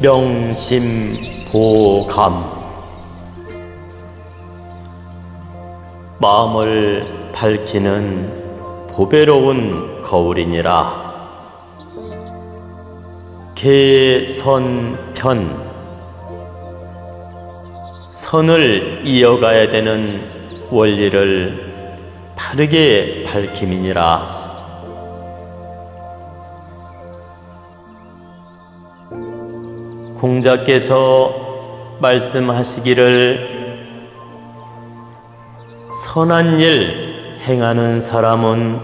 명심보감. 마음을 밝히는 보배로운 거울이니라. 개선편. 선을 이어가야 되는 원리를 바르게 밝힘이니라 공자께서 말씀하시기를 선한 일 행하는 사람은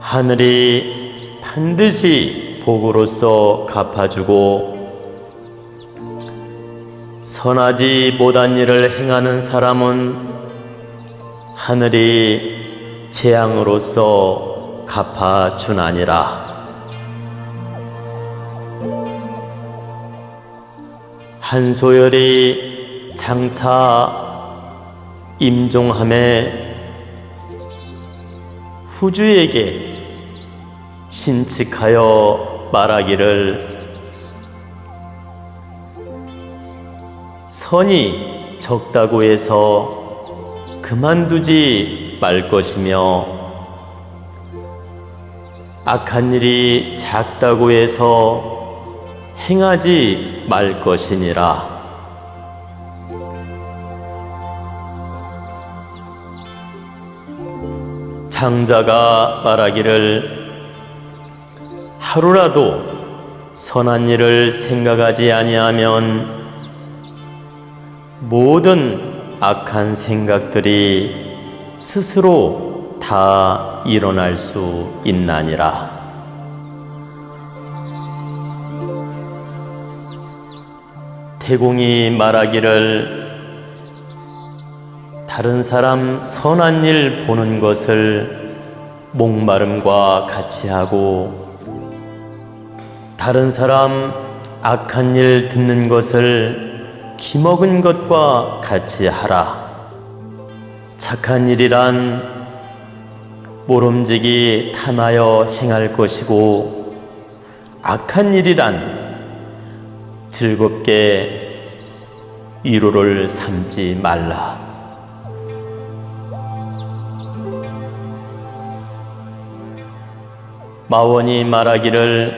하늘이 반드시 복으로서 갚아주고 선하지 못한 일을 행하는 사람은 하늘이 재앙으로서 갚아주나니라. 한소열이 장차 임종함에 후주에게 신칙하여 말하기를 선이 적다고 해서 그만두지 말 것이며 악한 일이 작다고 해서 행하지 말 것이니라. 장자가 말하기를 하루라도 선한 일을 생각하지 아니하면 모든 악한 생각들이 스스로 다 일어날 수 있나니라. 태공이 말하기를 다른 사람 선한 일 보는 것을 목마름과 같이 하고 다른 사람 악한 일 듣는 것을 기먹은 것과 같이 하라. 착한 일이란 모름지기 탐하여 행할 것이고 악한 일이란 즐겁게 위로를 삼지 말라. 마원이 말하기를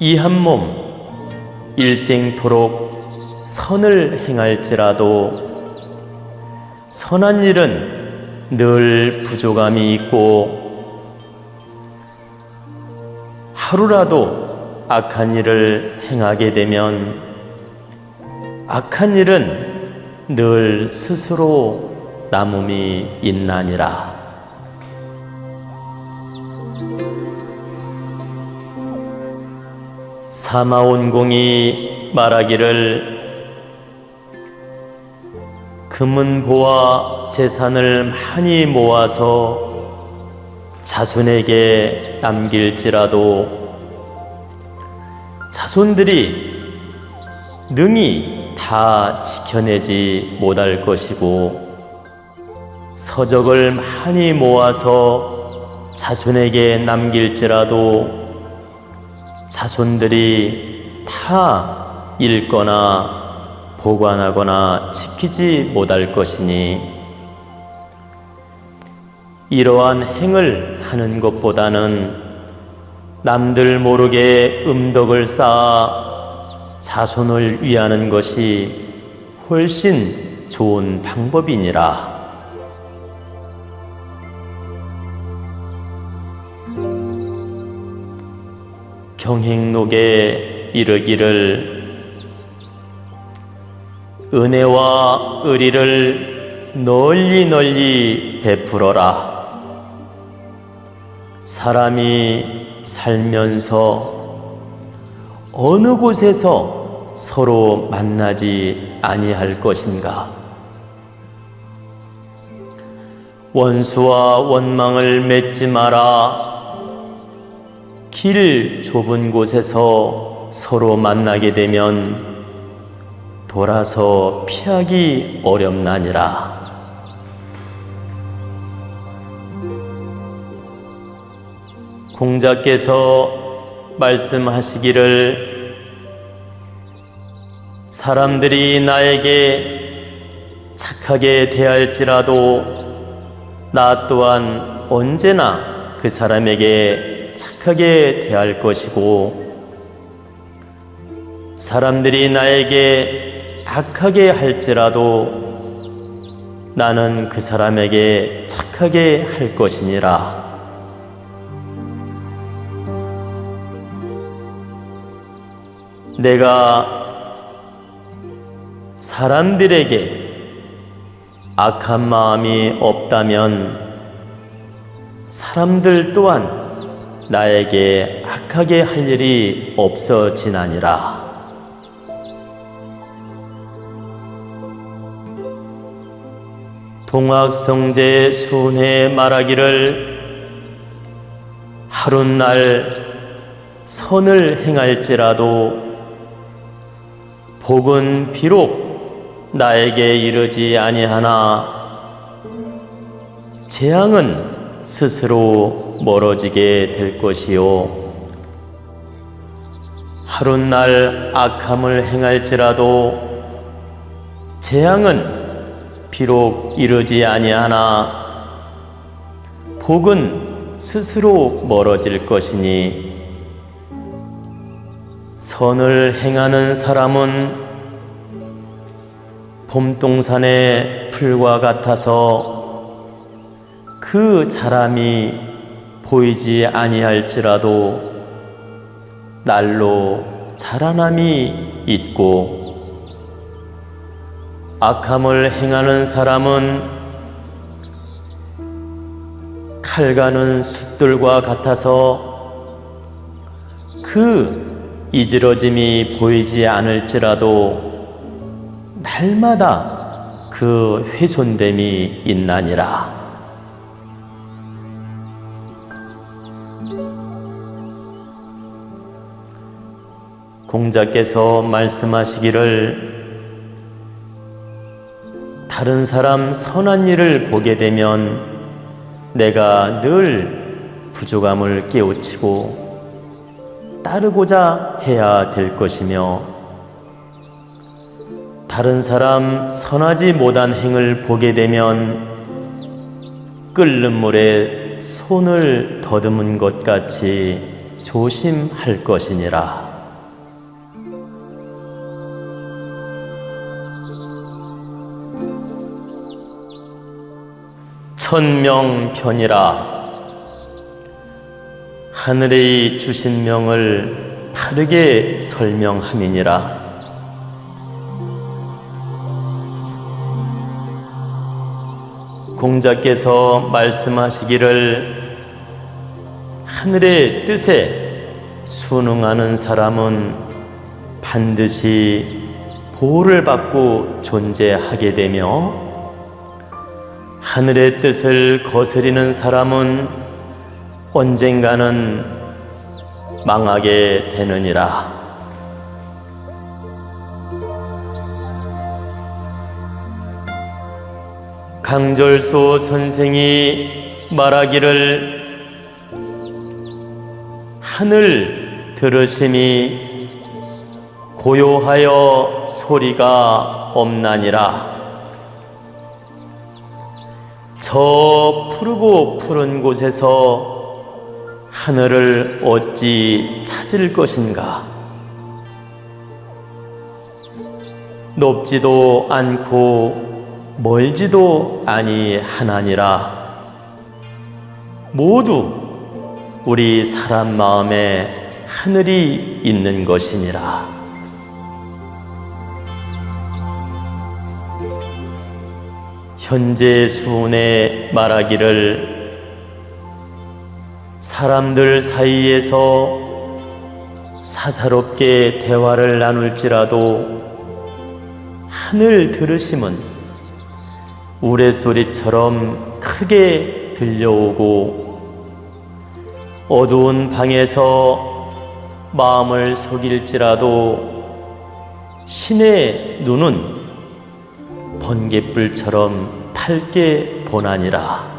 이 한 몸 일생토록 선을 행할지라도 선한 일은 늘 부족함이 있고 하루라도 악한 일을 행하게 되면 악한 일은 늘 스스로 남음이 있나니라. 사마온공이 말하기를 금은보와 재산을 많이 모아서 자손에게 남길지라도 자손들이 능히 다 지켜내지 못할 것이고 서적을 많이 모아서 자손에게 남길지라도 자손들이 다 읽거나 보관하거나 지키지 못할 것이니 이러한 행을 하는 것보다는 남들 모르게 음덕을 쌓아 자손을 위하는 것이 훨씬 좋은 방법이니라. 경행록에 이르기를 은혜와 의리를 널리 널리 베풀어라. 사람이 살면서 어느 곳에서 서로 만나지 아니할 것인가? 원수와 원망을 맺지 마라. 길 좁은 곳에서 서로 만나게 되면 돌아서 피하기 어렵나니라. 공자께서 말씀하시기를 사람들이 나에게 착하게 대할지라도 나 또한 언제나 그 사람에게 착하게 대할 것이고 사람들이 나에게 악하게 할지라도 나는 그 사람에게 착하게 할 것이니라. 내가 사람들에게 악한 마음이 없다면 사람들 또한 나에게 악하게 할 일이 없어지나니라. 동학성제 순회 말하기를 하룻날 선을 행할지라도 복은 비록 나에게 이르지 아니하나 재앙은 스스로 멀어지게 될 것이요. 하룻날 악함을 행할지라도 재앙은 비록 이르지 아니하나 복은 스스로 멀어질 것이니 선을 행하는 사람은 봄동산의 풀과 같아서 그 자람이 보이지 아니할지라도 날로 자라남이 있고 악함을 행하는 사람은 칼 가는 숫들과 같아서 그 이지러짐이 보이지 않을지라도 날마다 그 훼손됨이 있나니라. 공자께서 말씀하시기를 다른 사람 선한 일을 보게 되면 내가 늘 부족함을 깨우치고 따르고자 해야 될 것이며 다른 사람 선하지 못한 행을 보게 되면 끓는 물에 손을 더듬은 것 같이 조심할 것이니라. 천명편이라 하늘의 주신 명을 바르게 설명함이니라. 공자께서 말씀하시기를 하늘의 뜻에 순응하는 사람은 반드시 보호를 받고 존재하게 되며 하늘의 뜻을 거스리는 사람은 언젠가는 망하게 되느니라. 강절소 선생이 말하기를 하늘 들으심이 고요하여 소리가 없나니라. 저 푸르고 푸른 곳에서 하늘을 어찌 찾을 것인가? 높지도 않고 멀지도 아니하나니라. 모두 우리 사람 마음에 하늘이 있는 것이니라. 현재 수훈에 말하기를 사람들 사이에서 사사롭게 대화를 나눌지라도 하늘 들으심은 우레소리처럼 크게 들려오고 어두운 방에서 마음을 속일지라도 신의 눈은 번개불처럼 밝게 보나니라.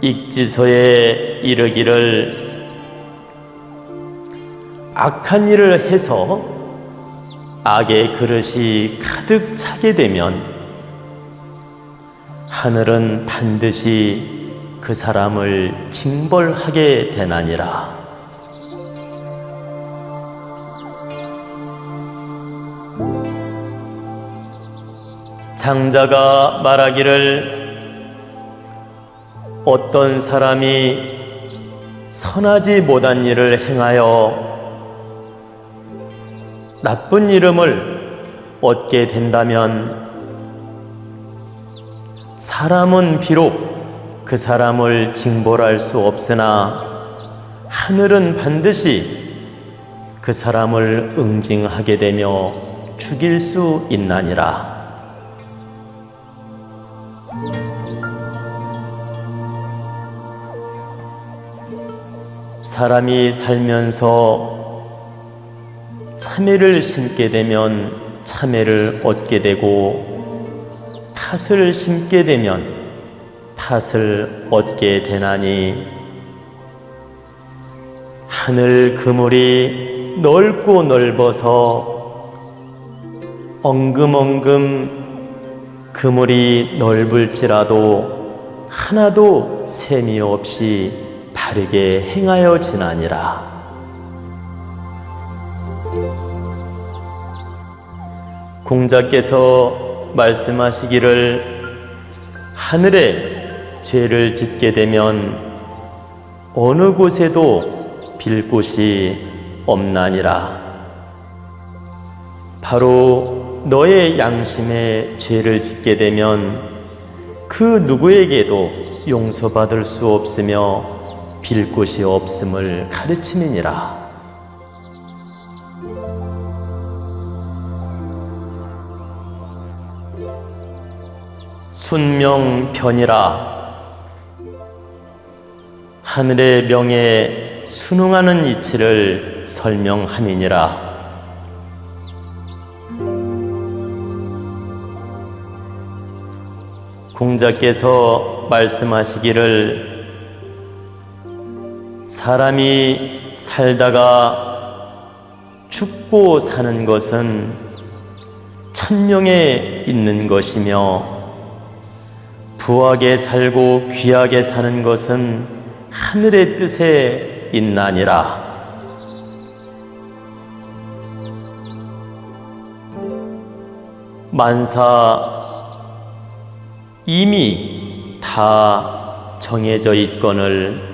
익지서에 이르기를 악한 일을 해서 악의 그릇이 가득 차게 되면 하늘은 반드시 그 사람을 징벌하게 되나니라. 장자가 말하기를 어떤 사람이 선하지 못한 일을 행하여 나쁜 이름을 얻게 된다면 사람은 비록 그 사람을 징벌할 수 없으나 하늘은 반드시 그 사람을 응징하게 되며 죽일 수 있나니라. 사람이 살면서 참외를 심게 되면 참외를 얻게 되고 팥을 심게 되면 팥을 얻게 되나니 하늘 그물이 넓고 넓어서 엉금엉금 그물이 넓을지라도 하나도 셈이 없이 바르게 행하여 지나니라. 공자께서 말씀하시기를 하늘에 죄를 짓게 되면 어느 곳에도 빌 곳이 없나니라. 바로 너의 양심에 죄를 짓게 되면 그 누구에게도 용서받을 수 없으며 빌 곳이 없음을 가르침이니라. 순명편이라 하늘의 명에 순응하는 이치를 설명함이니라. 공자께서 말씀하시기를 사람이 살다가 죽고 사는 것은 천명에 있는 것이며 부하게 살고 귀하게 사는 것은 하늘의 뜻에 있나니라. 만사 이미 다 정해져 있거늘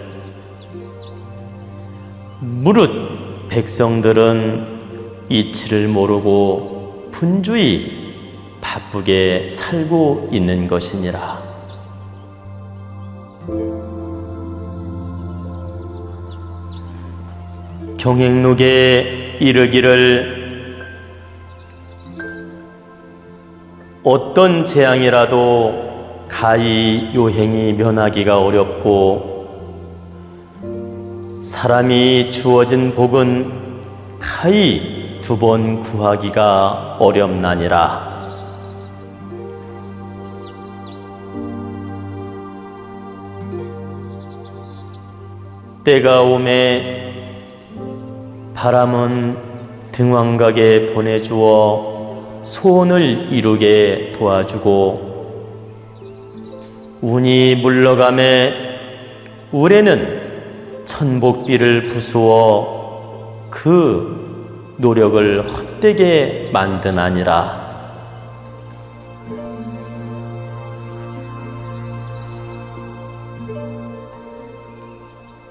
무릇 백성들은 이치를 모르고 분주히 바쁘게 살고 있는 것이니라. 경행록에 이르기를 어떤 재앙이라도 가히 요행이 면하기가 어렵고 사람이 주어진 복은 가히 두 번 구하기가 어렵나니라. 때가 오매 바람은 등왕각에 보내주어 소원을 이루게 도와주고 운이 물러가매 울에는 천복비를 부수어 그 노력을 헛되게 만드나니라.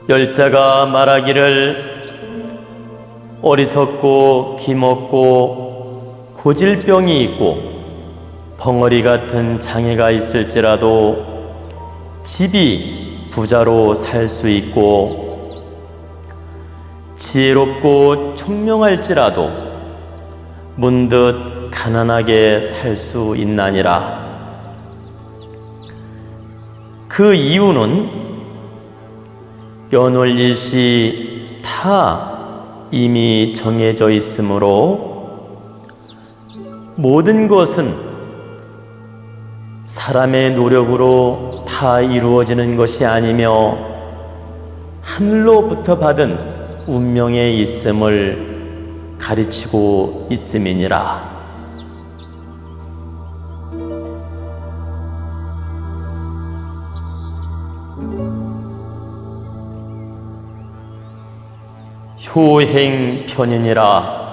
열자가 말하기를 어리석고 기먹고 고질병이 있고 벙어리 같은 장애가 있을지라도 집이 부자로 살 수 있고 지혜롭고 총명할지라도 문득 가난하게 살 수 있나니라. 그 이유는 연월 일시 다 이미 정해져 있으므로 모든 것은 사람의 노력으로 다 이루어지는 것이 아니며 하늘로부터 받은 운명의 있음을 가르치고 있음이니라. 효행 편이니라.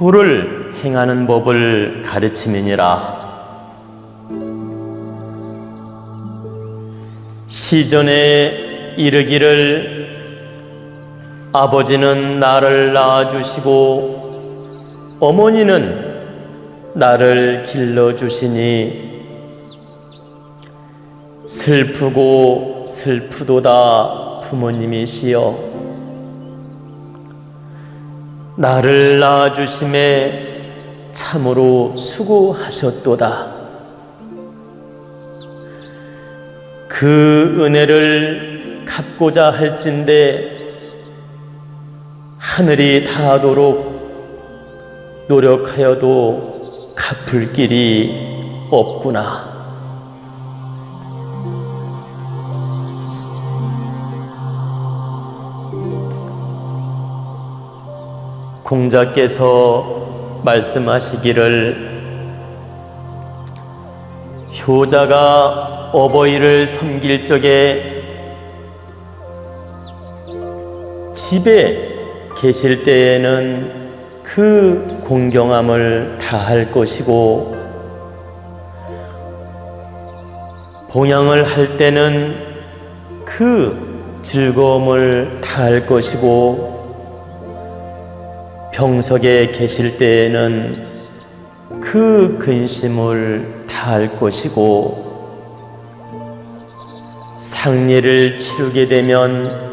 효를 행하는 법을 가르침이니라. 시전에 이르기를 아버지는 나를 낳아주시고 어머니는 나를 길러주시니 슬프고 슬프도다 부모님이시여 나를 낳아주심에 참으로 수고하셨도다. 그 은혜를 갚고자 할진대 하늘이 닿도록 노력하여도 갚을 길이 없구나. 공자께서 말씀하시기를 효자가 어버이를 섬길 적에 집에 계실 때에는 그 공경함을 다할 것이고 봉양을 할 때는 그 즐거움을 다할 것이고 병석에 계실 때에는 그 근심을 다할 것이고 상례를 치르게 되면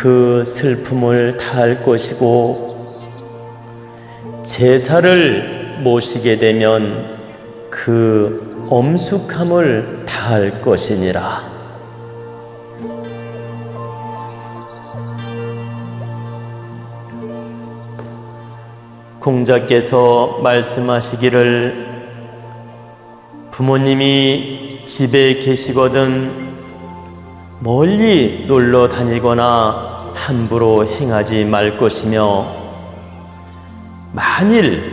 그 슬픔을 다할 것이고 제사를 모시게 되면 그 엄숙함을 다할 것이니라. 공자께서 말씀하시기를 부모님이 집에 계시거든 멀리 놀러 다니거나 함부로 행하지 말 것이며 만일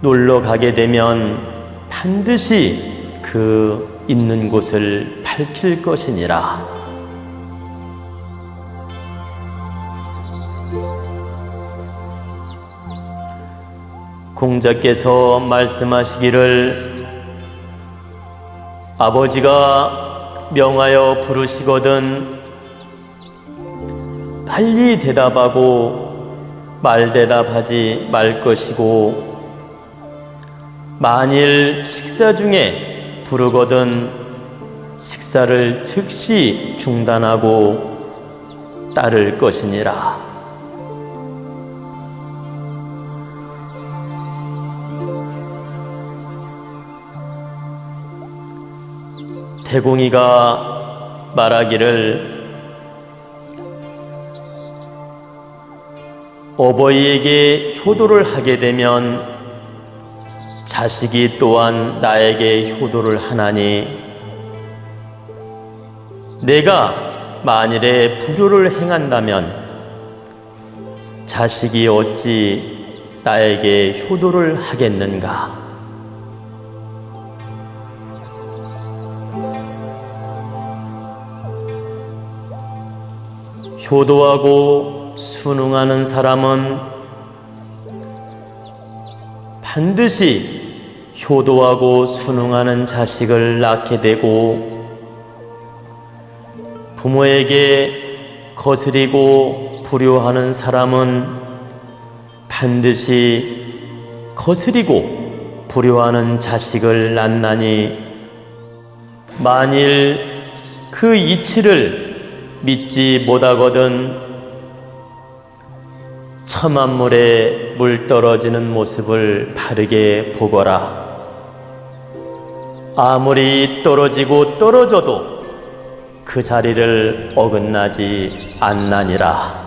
놀러 가게 되면 반드시 그 있는 곳을 밝힐 것이니라. 공자께서 말씀하시기를 아버지가 명하여 부르시거든 빨리 대답하고 말 대답하지 말 것이고 만일 식사 중에 부르거든 식사를 즉시 중단하고 따를 것이니라. 태공이가 말하기를 어버이에게 효도를 하게 되면 자식이 또한 나에게 효도를 하나니 내가 만일에 불효를 행한다면 자식이 어찌 나에게 효도를 하겠는가? 효도하고 순응하는 사람은 반드시 효도하고 순응하는 자식을 낳게 되고 부모에게 거스리고 불효하는 사람은 반드시 거스리고 불효하는 자식을 낳나니 만일 그 이치를 믿지 못하거든 첨한물에 물 떨어지는 모습을 바르게 보거라. 아무리 떨어지고 떨어져도 그 자리를 어긋나지 않나니라.